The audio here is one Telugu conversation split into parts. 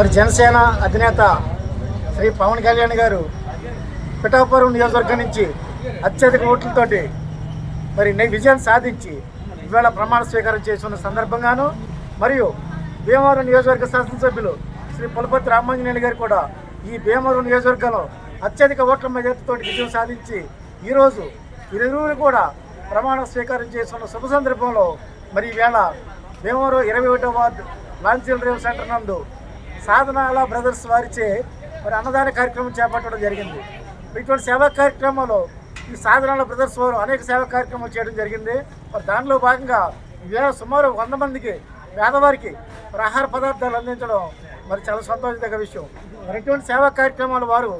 మరి జనసేన అధినేత శ్రీ పవన్ కళ్యాణ్ గారు పిఠాపురం నియోజకవర్గం నుంచి అత్యధిక ఓట్లతోటి మరి విజయం సాధించి ఇవాళ ప్రమాణ స్వీకారం చేస్తున్న సందర్భంగాను మరియు భీమవరం నియోజకవర్గ శాసనసభ్యులు శ్రీ పులపతి రామాంజనేయులు గారు కూడా ఈ భీమవరం నియోజకవర్గంలో అత్యధిక ఓట్ల మెజార్టీతో విజయం సాధించి ఈరోజు ఇరువురు కూడా ప్రమాణ స్వీకారం చేస్తున్న శుభ సందర్భంలో మరి ఈవేళ భీమవరం ఇరవై ఒకటో వార్డు లాంచీల్ రేవ్ సెంటర్ నందు సాధనాల బ్రదర్స్ వారిచే మరి అన్నదాన కార్యక్రమం చేపట్టడం జరిగింది. ఇటువంటి సేవా కార్యక్రమంలో ఈ సాధనాల బ్రదర్స్ వారు అనేక సేవా కార్యక్రమాలు చేయడం జరిగింది. మరి దానిలో భాగంగా ఇవాళ సుమారు వంద మందికి పేదవారికి మరి ఆహార పదార్థాలు అందించడం మరి చాలా సంతోషదగ్గ విషయం. మరి ఇటువంటి సేవా కార్యక్రమాలు వారు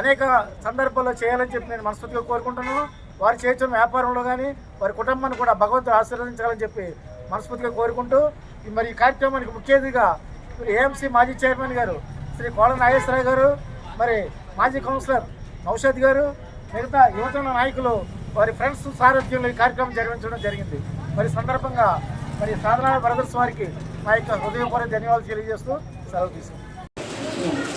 అనేక సందర్భాల్లో చేయాలని చెప్పి నేను మనస్ఫూర్తిగా కోరుకుంటున్నాను. వారు చేస్తున్న వ్యాపారంలో కానీ వారి కుటుంబాన్ని కూడా భగవంతుడు ఆశీర్వదించాలని చెప్పి మనస్ఫూర్తిగా కోరుకుంటూ ఈ మరి ఈ కార్యక్రమానికి ముఖ్య అతిథిగా ఏఎంసీ మాజీ చైర్మన్ గారు శ్రీ కోడ నాగేశ్వరరావు గారు మరి మాజీ కౌన్సిలర్ నౌషద్ గారు మిగతా యువజన నాయకులు వారి ఫ్రెండ్స్ సారథ్యంలో ఈ కార్యక్రమం జరిపించడం జరిగింది. మరి సందర్భంగా మరి సాధన బ్రదర్స్ వారికి నా యొక్క హృదయపూర్వక ధన్యవాదాలు తెలియజేస్తూ సెలవు తీసుకుంటాం